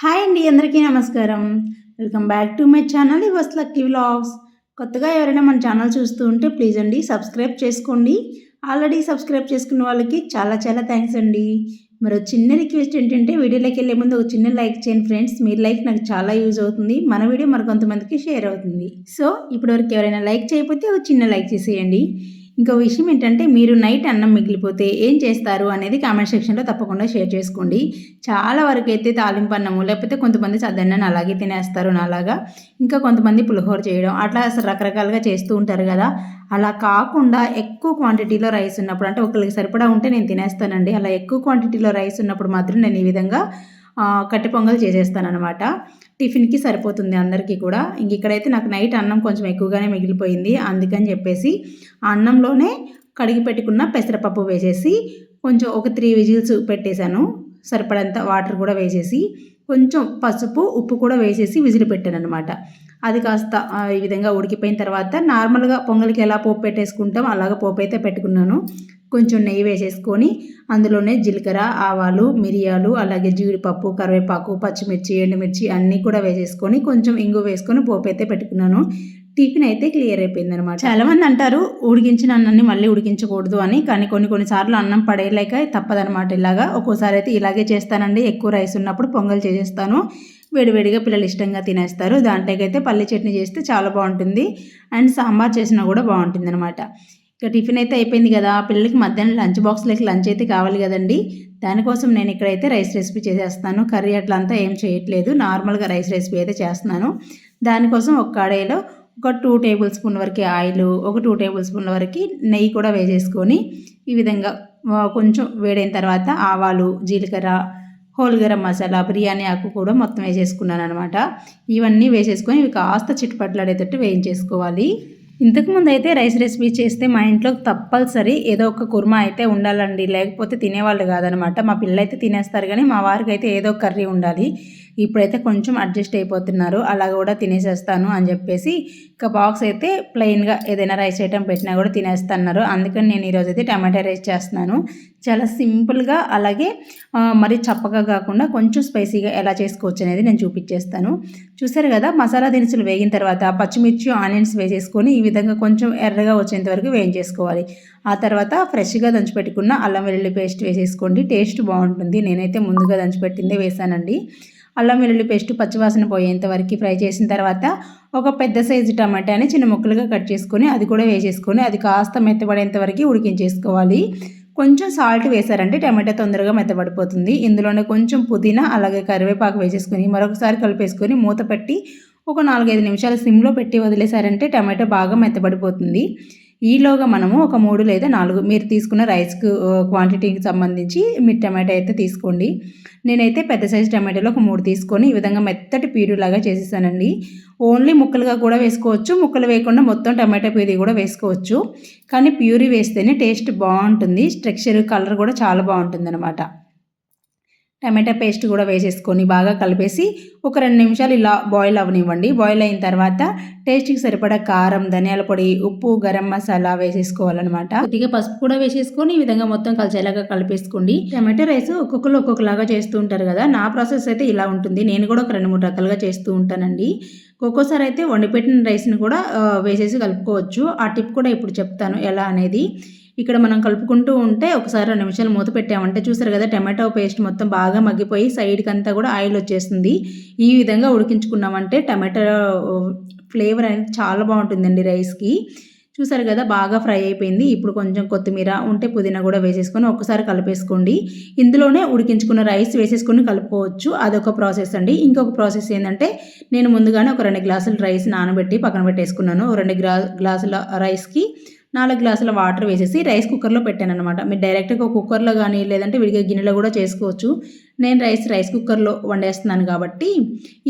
Hi అండి అందరికీ నమస్కారం. Welcome back to my channel ఇవస్ lucky vlogs. కొత్తగా ఎవరైనా మన ఛానల్ చూస్తూ ఉంటే ప్లీజ్ అండి సబ్స్క్రైబ్ చేసుకోండి. ఆల్రెడీ సబ్స్క్రైబ్ చేసుకున్న వాళ్ళకి చాలా చాలా థ్యాంక్స్ అండి. మరో చిన్న రిక్వెస్ట్ ఏంటంటే వీడియోలోకి వెళ్ళే ముందు ఒక చిన్న లైక్ చేయండి ఫ్రెండ్స్. మీరు లైక్ నాకు చాలా యూజ్ అవుతుంది. మన వీడియో మరికొంతమందికి షేర్ అవుతుంది. సో ఇప్పటివరకు ఎవరైనా లైక్ చేయకపోతే ఒక చిన్న లైక్ చేసేయండి. ఇంకో విషయం ఏంటంటే మీరు నైట్ అన్నం మిగిలిపోతే ఏం చేస్తారు అనేది కామెంట్ సెక్షన్లో తప్పకుండా షేర్ చేసుకోండి. చాలా వరకు అయితే తాలింపు అన్నము లేకపోతే కొంతమంది సద్దన్నాన్ని అలాగే తినేస్తారు నాలాగా. ఇంకా కొంతమంది పులిహోర చేయడం అట్లా అసలు రకరకాలుగా చేస్తూ ఉంటారు కదా. అలా కాకుండా ఎక్కువ క్వాంటిటీలో రైస్ ఉన్నప్పుడు అంటే ఒకరికి సరిపడా ఉంటే నేను తినేస్తానండి. అలా ఎక్కువ క్వాంటిటీలో రైస్ ఉన్నప్పుడు మాత్రం నేను ఈ విధంగా కట్టె పొంగల్ చేసేస్తాను అనమాట టిఫిన్కి సరిపోతుంది అందరికీ కూడా. ఇంక ఇక్కడైతే నాకు నైట్ అన్నం కొంచెం ఎక్కువగానే మిగిలిపోయింది. అందుకని చెప్పేసి ఆ అన్నంలోనే కడిగి పెట్టుకున్న పెసరపప్పు వేసేసి కొంచెం ఒక త్రీ విజిల్స్ పెట్టేశాను. సరిపడంత వాటర్ కూడా వేసేసి కొంచెం పసుపు ఉప్పు కూడా వేసేసి విజిల్ పెట్టాను అనమాట అది కాస్త ఈ విధంగా ఉడికిపోయిన తర్వాత నార్మల్గా పొంగల్కి ఎలా పోపు పెట్టేసుకుంటాం అలాగ పోపు అయితే పెట్టుకున్నాను. కొంచెం నెయ్యి వేసేసుకొని అందులోనే జీలకర్ర ఆవాలు మిరియాలు అలాగే జీడిపప్పు కరివేపాకు పచ్చిమిర్చి ఎండుమిర్చి అన్నీ కూడా వేసేసుకొని కొంచెం ఇంగు వేసుకొని పోపు అయితే పెట్టుకున్నాను. టిఫిన్ అయితే క్లియర్ అయిపోయింది అనమాట చాలామంది అంటారు ఉడికించిన అన్నాన్ని మళ్ళీ ఉడికించకూడదు అని కానీ కొన్ని కొన్నిసార్లు అన్నం పడేయలేక తప్పదనమాట ఇలాగా. ఒక్కోసారి అయితే ఇలాగే చేస్తానండి. ఎక్కువ రైస్ ఉన్నప్పుడు పొంగల్ చేసేస్తాను. వేడివేడిగా పిల్లలు ఇష్టంగా తినేస్తారు. దాంట్లోకైతే పల్లి చట్నీ చేస్తే చాలా బాగుంటుంది. అండ్ సాంబార్ చేసినా కూడా బాగుంటుంది అనమాట ఇక టిఫిన్ అయితే అయిపోయింది కదా పిల్లలకి మధ్యాహ్నం లంచ్ బాక్స్లోకి లంచ్ అయితే కావాలి కదండి. దానికోసం నేను ఇక్కడైతే రైస్ రెసిపీ చేసేస్తాను కర్రీ అట్లా అంతా ఏం చేయట్లేదు. నార్మల్గా రైస్ రెసిపీ అయితే చేస్తున్నాను. దానికోసం ఒక కడాయిలో ఒక టూ టేబుల్ స్పూన్ వరకు ఆయిల్ ఒక టూ టేబుల్ స్పూన్ల వరకు నెయ్యి కూడా వేసేసుకొని ఈ విధంగా కొంచెం వేడైన తర్వాత ఆవాలు జీలకర్ర హోల్ గరం మసాలా బిర్యానీ ఆకు కూడా మొత్తం వేసేసుకున్నాను అనమాట ఇవన్నీ వేసేసుకొని ఇవి కాస్త చిట్టుపట్లాడేటట్టు వేయించేసుకోవాలి. ఇంతకుముందు అయితే రైస్ రెసిపీ చేస్తే మా ఇంట్లో తప్పనిసరి ఏదో ఒక కుర్మా అయితే ఉండాలండి. లేకపోతే తినేవాళ్ళు కాదనమాట. మా పిల్లలు అయితే తినేస్తారు కానీ మా వారికి అయితే ఏదో కర్రీ ఉండాలి. ఇప్పుడైతే కొంచెం అడ్జస్ట్ అయిపోతున్నారు అలా కూడా తినేసేస్తాను అని చెప్పేసి ఇక బాక్స్ అయితే ప్లెయిన్గా ఏదైనా రైస్ ఐటెం పెట్టినా కూడా తినేస్తున్నారు. అందుకని నేను ఈరోజు అయితే టమాటా రైస్ చేస్తున్నాను. చాలా సింపుల్గా అలాగే మరి చప్పగా కాకుండా కొంచెం స్పైసీగా ఎలా చేసుకోవచ్చు అనేది నేను చూపించేస్తాను చూసారు కదా మసాలా దినుసులు వేగిన తర్వాత పచ్చిమిర్చి ఆనియన్స్ వేసేసుకొని ఈ విధంగా కొంచెం ఎర్రగా వచ్చేంత వరకు వేయించేసుకోవాలి. ఆ తర్వాత ఫ్రెష్గా దంచిపెట్టుకున్న అల్లం వెల్లుల్లి పేస్ట్ వేసేసుకోండి టేస్ట్ బాగుంటుంది. నేనైతే ముందుగా దంచిపెట్టిందే వేసానండి. అల్లం వెల్లుల్లి పేస్ట్ పచ్చివాసన పోయేంత వరకు ఫ్రై చేసిన తర్వాత ఒక పెద్ద సైజు టమాటాని చిన్న ముక్కలుగా కట్ చేసుకొని అది కూడా వేసేసుకొని అది కాస్త మెత్తబడేంత వరకు ఉడికించేసుకోవాలి. కొంచెం సాల్ట్ వేసారంటే టమాటా తొందరగా మెత్తబడిపోతుంది. ఇందులోనే కొంచెం పుదీనా అలాగే కరివేపాకు వేసేసుకొని మరొకసారి కలిపేసుకొని మూత పెట్టి ఒక నాలుగైదు నిమిషాలు సిమ్లో పెట్టి వదిలేసారంటే టమాటా బాగా మెత్తబడిపోతుంది. ఈలోగా మనము ఒక మూడు లేదా నాలుగు మీరు తీసుకున్న రైస్కు క్వాంటిటీకి సంబంధించి మీరు టమాటో అయితే తీసుకోండి. నేనైతే పెద్ద సైజు టమాటోలో ఒక మూడు తీసుకొని ఈ విధంగా మెత్తటి పీరులాగా చేసేసానండి. ఓన్లీ ముక్కలుగా కూడా వేసుకోవచ్చు ముక్కలు వేయకుండా మొత్తం టమాటో ప్యూరీ కూడా వేసుకోవచ్చు. కానీ ప్యూరీ వేస్తేనే టేస్ట్ బాగుంటుంది స్ట్రక్చర్ కలర్ కూడా చాలా బాగుంటుంది అనమాట టమాటా పేస్ట్ కూడా వేసేసుకొని బాగా కలిపేసి ఒక రెండు నిమిషాలు ఇలా బాయిల్ అవనివ్వండి. బాయిల్ అయిన తర్వాత టేస్ట్కి సరిపడా కారం ధనియాల పొడి ఉప్పు గరం మసాలా వేసేసుకోవాలన్నమాట. కొద్దిగా పసుపు కూడా వేసేసుకొని ఈ విధంగా మొత్తం కలిసేలాగా కలిపేసుకోండి. టమాటో రైస్ ఒక్కొక్కరు ఒక్కొక్కలాగా చేస్తూ ఉంటారు కదా. నా ప్రాసెస్ అయితే ఇలా ఉంటుంది. నేను కూడా ఒక రెండు మూడు రకాలుగా చేస్తూ ఉంటానండి. ఒక్కోసారి అయితే వండిపెట్టిన రైస్ని కూడా వేసేసి కలుపుకోవచ్చు. ఆ టిప్ కూడా ఇప్పుడు చెప్తాను ఎలా అనేది. ఇక్కడ మనం కలుపుకుంటూ ఉంటే ఒకసారి రెండు నిమిషాలు మూత పెట్టామంటే చూసారు కదా టమాటో పేస్ట్ మొత్తం బాగా మగ్గిపోయి సైడ్కి అంతా కూడా ఆయిల్ వచ్చేస్తుంది ఈ విధంగా ఉడికించుకున్నామంటే టమాటో ఫ్లేవర్ అనేది చాలా బాగుంటుందండి రైస్కి. చూసారు కదా బాగా ఫ్రై అయిపోయింది. ఇప్పుడు కొంచెం కొత్తిమీర ఉంటే పుదీనా కూడా వేసేసుకొని ఒకసారి కలిపేసుకోండి. ఇందులోనే ఉడికించుకున్న రైస్ వేసేసుకొని కలుపుకోవచ్చు. అదొక ప్రాసెస్ అండి. ఇంకొక ప్రాసెస్ ఏంటంటే నేను ముందుగానే ఒక రెండు గ్లాసుల రైస్ నానబెట్టి పక్కన పెట్టేసుకున్నాను. రెండు గ్లా గ్లాసుల రైస్కి నాలుగు గ్లాసుల వాటర్ వేసేసి రైస్ కుక్కర్లో పెట్టాను అనమాట మీరు డైరెక్ట్గా కుక్కర్లో కానీ లేదంటే విడిగా గిన్నెలో కూడా చేసుకోవచ్చు. నేను రైస్ రైస్ కుక్కర్లో వండేస్తున్నాను కాబట్టి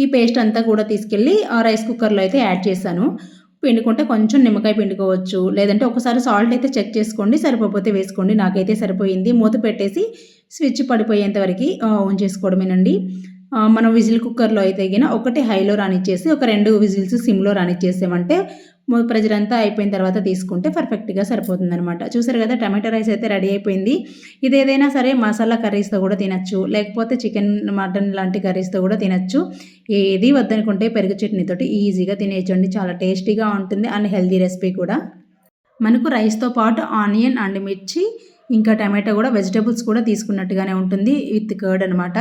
ఈ పేస్ట్ అంతా కూడా తీసుకెళ్ళి ఆ రైస్ కుక్కర్లో అయితే యాడ్ చేశాను. పిండుకుంటే కొంచెం నిమ్మకాయ పిండుకోవచ్చు. లేదంటే ఒకసారి సాల్ట్ అయితే చెక్ చేసుకోండి సరిపోతే వేసుకోండి. నాకైతే సరిపోయింది. మూత పెట్టేసి స్విచ్ పడిపోయేంత వరకు ఉంచేసుకోవడమేనండి మనం విజిల్ కుక్కర్లో అయితే గిన ఒకటి హైలో రానిచ్చేసి ఒక రెండు విజిల్స్ సిమ్లో రానిచ్చేసామంటే ప్రెజర్ అంతా అయిపోయిన తర్వాత తీసుకుంటే పర్ఫెక్ట్గా సరిపోతుంది అనమాట చూసారు కదా టమాటో రైస్ అయితే రెడీ అయిపోయింది. ఇది ఏదైనా సరే మసాలా కర్రీస్తో కూడా తినచ్చు. లేకపోతే చికెన్ మటన్ లాంటి కర్రీస్తో కూడా తినచ్చు. ఏది వద్దనుకుంటే పెరుగు చట్నీతోటి ఈజీగా తినేయచ్చండి. చాలా టేస్టీగా ఉంటుంది. అండ్ హెల్దీ రెసిపీ కూడా. మనకు రైస్తో పాటు ఆనియన్ అండ్ మిర్చి ఇంకా టమాటో కూడా వెజిటేబుల్స్ కూడా తీసుకున్నట్టుగానే ఉంటుంది. విత్ కర్డ్ అనమాట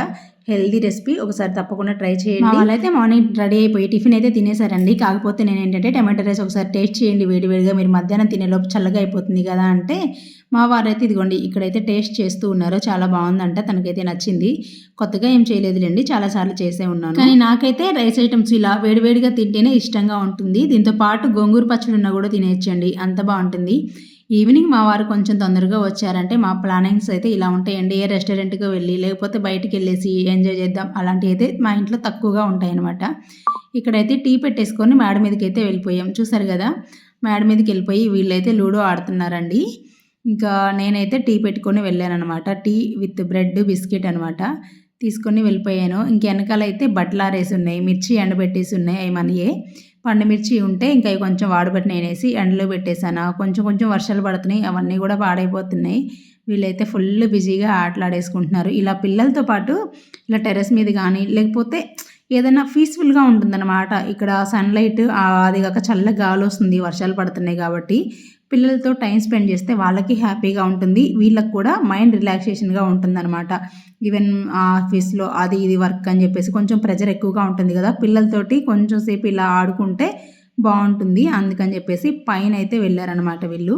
హెల్దీ రెసిపీ. ఒకసారి తప్పకుండా ట్రై చేయండి. వాళ్ళైతే మార్నింగ్ రెడీ అయిపోయి టిఫిన్ అయితే తినేసారండి కాకపోతే నేను ఏంటంటే టమాటో రైస్ ఒకసారి టేస్ట్ చేయండి. వేడివేడిగా మీరు మధ్యాహ్నం తినేలోపు చల్లగా అయిపోతుంది కదా అంటే మా వారైతే ఇదిగోండి ఇక్కడైతే టేస్ట్ చేస్తూ ఉన్నారు. చాలా బాగుందంట. తనకైతే నచ్చింది. కొత్తగా ఏం చేయలేదులేండి. చాలాసార్లు చేసే ఉన్నాను. కానీ నాకైతే రైస్ ఐటమ్స్ ఇలా వేడివేడిగా తింటేనే ఇష్టంగా ఉంటుంది. దీంతో పాటు గోంగూర పచ్చడి ఉన్నా కూడా తినేయచ్చండి. అంత బాగుంటుంది. ఈవినింగ్ మా వారు కొంచెం తొందరగా వచ్చారంటే మా ప్లానింగ్స్ అయితే ఇలా ఉంటాయండి. ఏ రెస్టారెంట్కి వెళ్ళి లేకపోతే బయటికి వెళ్ళేసి ఎంజాయ్ చేద్దాం. అలాంటివి అయితే మా ఇంట్లో తక్కువగా ఉంటాయన్నమాట. ఇక్కడైతే టీ పెట్టేసుకొని మేడ మీదకి అయితే వెళ్ళిపోయాం. చూసారు కదా? మేడ మీదకి వెళ్ళిపోయి వీళ్ళైతే లూడో ఆడుతున్నారండి. ఇంకా నేనైతే టీ పెట్టుకొని వెళ్ళానమాట టీ విత్ బ్రెడ్ బిస్కెట్ అనమాట తీసుకొని వెళ్ళిపోయాను. ఇంక వెనకాలైతే బట్టలారేసి ఉన్నాయి మిర్చి ఎండబెట్టేసి ఉన్నాయి అవి మనయే పండుమిర్చి ఉంటే ఇంకా కొంచెం వాడబట్టి నేనేసి ఎండలో పెట్టేశాను. కొంచెం కొంచెం వర్షాలు పడుతున్నాయి అవన్నీ కూడా పాడైపోతున్నాయి. వీళ్ళైతే ఫుల్ బిజీగా ఆటలాడేసుకుంటున్నారు ఇలా పిల్లలతో పాటు ఇలా టెర్రస్ మీద కానీ లేకపోతే ఏదైనా పీస్ఫుల్గా ఉంటుందన్నమాట. ఇక్కడ సన్లైట్ అది కాక చల్ల గాలి వస్తుంది వర్షాలు పడుతున్నాయి కాబట్టి పిల్లలతో టైం స్పెండ్ చేస్తే వాళ్ళకి హ్యాపీగా ఉంటుంది. వీళ్ళకి కూడా మైండ్ రిలాక్సేషన్గా ఉంటుందన్నమాట. ఈవెన్ ఆఫీస్లో అది ఇది వర్క్ అని చెప్పేసి కొంచెం ప్రెజర్ ఎక్కువగా ఉంటుంది కదా. పిల్లలతోటి కొంచెం సేపు ఇలా ఆడుకుంటే బాగుంటుంది. అందుకని చెప్పేసి పైన అయితే వెళ్ళారనమాట వీళ్ళు.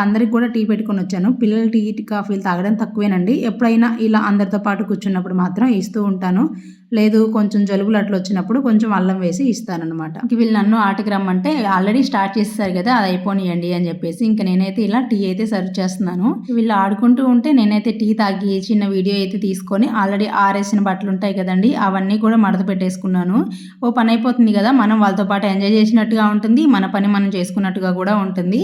అందరికి కూడా టీ పెట్టుకొని వచ్చాను. పిల్లలు టీ కాఫీలు తాగడం తక్కువేనండి. ఎప్పుడైనా ఇలా అందరితో పాటు కూర్చున్నప్పుడు మాత్రం ఇస్తూ ఉంటాను. లేదు కొంచెం జలుబులు అట్లా వచ్చినప్పుడు కొంచెం అల్లం వేసి ఇస్తానమాట వీళ్ళు నన్ను ఆటకి రమ్మంటే ఆల్రెడీ స్టార్ట్ చేస్తారు కదా అది అయిపోనియండి అని చెప్పేసి ఇంకా నేనైతే ఇలా టీ అయితే సర్వ్ చేస్తున్నాను. వీళ్ళు ఆడుకుంటూ ఉంటే నేనైతే టీ తాగి చిన్న వీడియో అయితే తీసుకొని ఆల్రెడీ ఆరేసిన బట్టలు ఉంటాయి కదండి అవన్నీ కూడా మడత పెట్టేసుకున్నాను. ఓ పని అయిపోతుంది కదా మనం వాళ్ళతో పాటు ఎంజాయ్ చేసినట్టుగా ఉంటుంది మన పని మనం చేసుకున్నట్టుగా కూడా ఉంటుంది.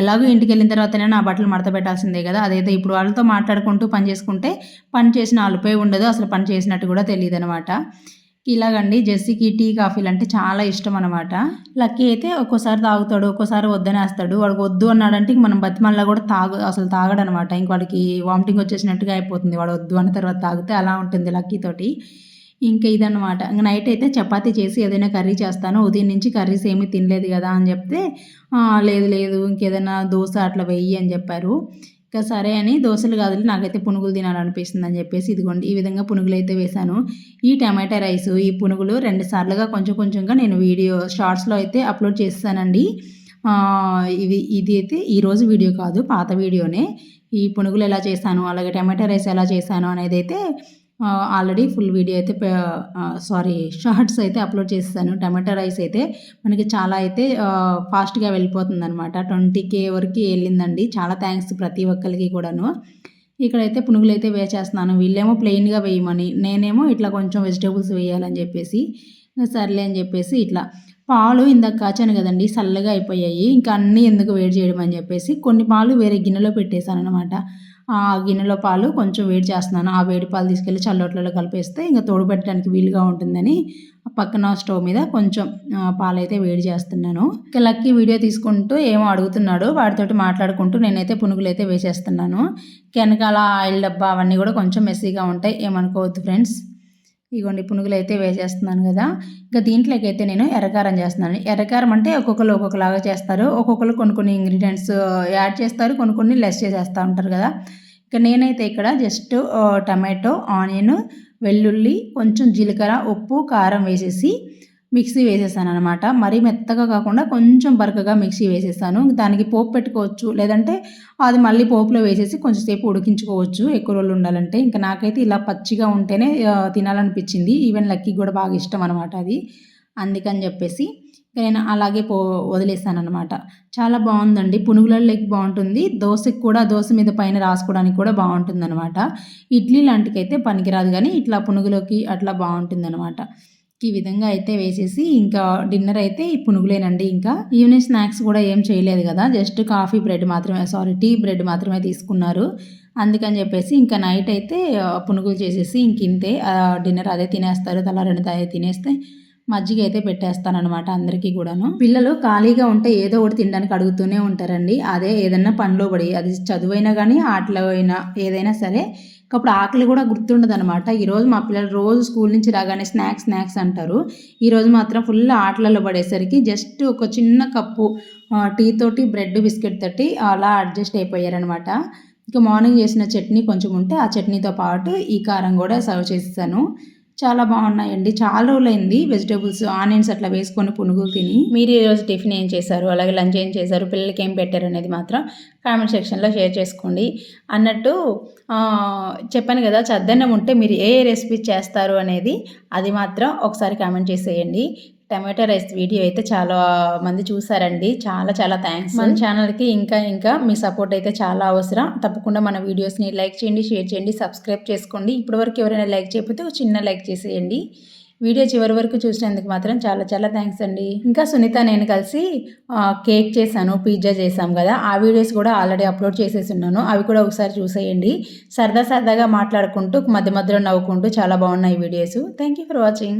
ఎలాగో ఇంటికి వెళ్ళిన తర్వాతనే నా బట్టలు మడత పెట్టాల్సిందే కదా అదైతే ఇప్పుడు వాళ్ళతో మాట్లాడుకుంటూ పని చేసుకుంటే పని చేసిన అలుపే ఉండదు అసలు పని చేసినట్టు కూడా తెలియదు అనమాట ఇలాగండి జెస్సీకి టీ కాఫీలు అంటే చాలా ఇష్టం అనమాట లక్కీ అయితే ఒక్కోసారి తాగుతాడు ఒక్కోసారి వద్దనేస్తాడు. వాడికి వద్దు అన్నాడంటే మనం బతిమల్లా కూడా తాగు అసలు తాగడనమాట ఇంక వాడికి వామిటింగ్ వచ్చేసినట్టుగా అయిపోతుంది. వాడు వద్దు అన్న తర్వాత తాగితే అలా ఉంటుంది లక్కీతోటి ఇంకా ఇదన్నమాట. ఇంక నైట్ అయితే చపాతీ చేసి ఏదైనా కర్రీ చేస్తాను. ఉదయం నుంచి కర్రీస్ ఏమీ తినలేదు కదా అని చెప్తే లేదు లేదు ఇంకేదైనా దోశ అట్లా వెయ్యి అని చెప్పారు. ఇంకా సరే అని దోశలు కాదు నాకైతే పునుగులు తినాలనిపిస్తుంది అని చెప్పేసి ఇదిగోండి ఈ విధంగా పునుగులు అయితే వేశాను. ఈ టమాటా రైస్ ఈ పునుగులు రెండు సార్లుగా కొంచెం కొంచెంగా నేను వీడియో షార్ట్స్లో అయితే అప్లోడ్ చేస్తానండి. ఇవి ఇది అయితే ఈరోజు వీడియో కాదు పాత వీడియోనే. ఈ పునుగులు ఎలా చేశాను అలాగే టమాటా రైస్ ఎలా చేశాను అనేది అయితే ఆల్రెడీ ఫుల్ వీడియో అయితే సారీ షార్ట్స్ అయితే అప్లోడ్ చేస్తాను టమాటా రైస్ అయితే మనకి చాలా అయితే ఫాస్ట్గా వెళ్ళిపోతుంది అనమాట ట్వంటీ కే వరకు వెళ్ళిందండి. చాలా థ్యాంక్స్ ప్రతి ఒక్కరికి కూడాను. ఇక్కడైతే పునుగులు అయితే వేచేస్తున్నాను వీళ్ళేమో ప్లెయిన్గా వేయమని నేనేమో ఇట్లా కొంచెం వెజిటేబుల్స్ వేయాలని చెప్పేసి సర్లే అని చెప్పేసి ఇట్లా. పాలు ఇందాక కాచాను కదండి చల్లగా అయిపోయాయి. ఇంకా అన్నీ ఎందుకు వేడి చేయడం అని చెప్పేసి కొన్ని పాలు వేరే గిన్నెలో పెట్టేశాను అనమాట ఆ గిన్నెలో పాలు కొంచెం వేడి చేస్తున్నాను. ఆ వేడి పాలు తీసుకెళ్ళి చల్లొట్లలో కలిపేస్తే ఇంకా తోడుపెట్టడానికి వీలుగా ఉంటుందని పక్కన స్టవ్ మీద కొంచెం పాలైతే వేడి చేస్తున్నాను. ఇంకా లక్కీ వీడియో తీసుకుంటూ ఏమో అడుగుతున్నాడు. వాడితోటి మాట్లాడుకుంటూ నేనైతే పునుగులు అయితే వేసేస్తున్నాను వెనకాల ఆయిల్ డబ్బా అవన్నీ కూడా కొంచెం మెస్సీగా ఉంటాయి. ఏమనుకోవద్దు ఫ్రెండ్స్. ఇగోండి పునుగులు అయితే వేసేస్తున్నాను కదా. ఇంకా దీంట్లోకైతే నేను ఎర్రకారం చేస్తున్నాను. ఎర్రకారం అంటే ఒక్కొక్కరు ఒక్కొక్కలాగా చేస్తారు. ఒక్కొక్కరు కొన్ని కొన్ని ఇంగ్రీడియంట్స్ యాడ్ చేస్తారు. కొన్ని కొన్ని లెస్ చేసేస్తూ ఉంటారు కదా. ఇక నేనైతే ఇక్కడ జస్ట్ టమాటో ఆనియన్ వెల్లుల్లి కొంచెం జీలకర్ర ఉప్పు కారం వేసేసి మిక్సీ వేసేసాను అనమాట మరీ మెత్తగా కాకుండా కొంచెం బరకగా మిక్సీ వేసేసాను దానికి పోపు పెట్టుకోవచ్చు. లేదంటే అది మళ్ళీ పోపులో వేసేసి కొంచెంసేపు ఉడికించుకోవచ్చు. ఎక్కువ రోజులు ఉండాలంటే. ఇంకా నాకైతే ఇలా పచ్చిగా ఉంటేనే తినాలనిపించింది. ఈవెన్ లక్కీ కూడా బాగా ఇష్టం అనమాట అది. అందుకని చెప్పేసి నేను అలాగే పో వదిలేసానమాట అనమాట చాలా బాగుందండి. పునుగులలోకి బాగుంటుంది. దోశకి కూడా దోశ మీద పైన రాసుకోవడానికి కూడా బాగుంటుంది అనమాట ఇడ్లీ లాంటికైతే పనికిరాదు కానీ ఇట్లా పునుగులోకి అట్లా బాగుంటుంది అనమాట ఈ విధంగా అయితే వేసేసి ఇంకా డిన్నర్ అయితే ఈ పునుగులేనండి ఇంకా. ఈవినింగ్ స్నాక్స్ కూడా ఏం చేయలేదు కదా. జస్ట్ కాఫీ బ్రెడ్ మాత్రమే సారీ టీ బ్రెడ్ మాత్రమే తీసుకున్నారు. అందుకని చెప్పేసి ఇంకా నైట్ అయితే పునుగులు చేసేసి ఇంక ఇంతే. డిన్నర్ అదే తినేస్తారు తల రెండు అదే తినేస్తే మజ్జిగ అయితే పెట్టేస్తానమాట అందరికీ కూడాను. పిల్లలు ఖాళీగా ఉంటే ఏదో ఒకటి తినడానికి అడుగుతూనే ఉంటారండి. అదే ఏదన్నా పనిలో పడి అది చదువైనా కానీ ఆటలో అయినా ఏదైనా సరే అప్పుడు ఆకలి కూడా గుర్తుండదు అనమాట ఈరోజు మా పిల్లలు రోజు స్కూల్ నుంచి రాగానే స్నాక్స్ స్నాక్స్ అంటారు. ఈరోజు మాత్రం ఫుల్ ఆటలలో పడేసరికి జస్ట్ ఒక చిన్న కప్పు టీ తోటి బ్రెడ్ బిస్కెట్ తోటి అలా అడ్జస్ట్ అయిపోయారనమాట ఇంకా మార్నింగ్ చేసిన చట్నీ కొంచెం ఉంటే ఆ చట్నీతో పాటు ఈ కారం కూడా సర్వ్ చేస్తాను చాలా బాగున్నాయండి. చాలా రోజులైంది వెజిటేబుల్స్ ఆనియన్స్ అట్లా వేసుకొని పునుగులు తిని. మీరు ఈరోజు టిఫిన్ ఏం చేశారు? అలాగే లంచ్ ఏం చేశారు? పిల్లలకి ఏం పెట్టారు అనేది మాత్రం కామెంట్ సెక్షన్లో షేర్ చేసుకోండి. అన్నట్టు చెప్పాను కదా చద్దన్నం ఉంటే మీరు ఏ రెసిపీ చేస్తారు అనేది అది మాత్రం ఒకసారి కామెంట్ చేసేయండి. టమాటో రైస్ వీడియో అయితే చాలా మంది చూసారండి. చాలా చాలా థ్యాంక్స్ మన ఛానల్కి ఇంకా ఇంకా మీ సపోర్ట్ అయితే చాలా అవసరం. తప్పకుండా మన వీడియోస్ని లైక్ చేయండి షేర్ చేయండి సబ్స్క్రైబ్ చేసుకోండి. ఇప్పటివరకు ఎవరైనా లైక్ చేయకపోతే ఒక చిన్న లైక్ చేసేయండి. వీడియో చివరి వరకు చూసినందుకు మాత్రం చాలా చాలా థ్యాంక్స్ అండి. ఇంకా సునీత నేను కలిసి కేక్ చేశాను పిజ్జా చేసాం కదా. ఆ వీడియోస్ కూడా ఆల్రెడీ అప్లోడ్ చేసేసి ఉన్నాను అవి కూడా ఒకసారి చూసేయండి. సరదా సరదాగా మాట్లాడుకుంటూ మధ్య మధ్యలో నవ్వుకుంటూ చాలా బాగున్నాయి videos. Thank you for watching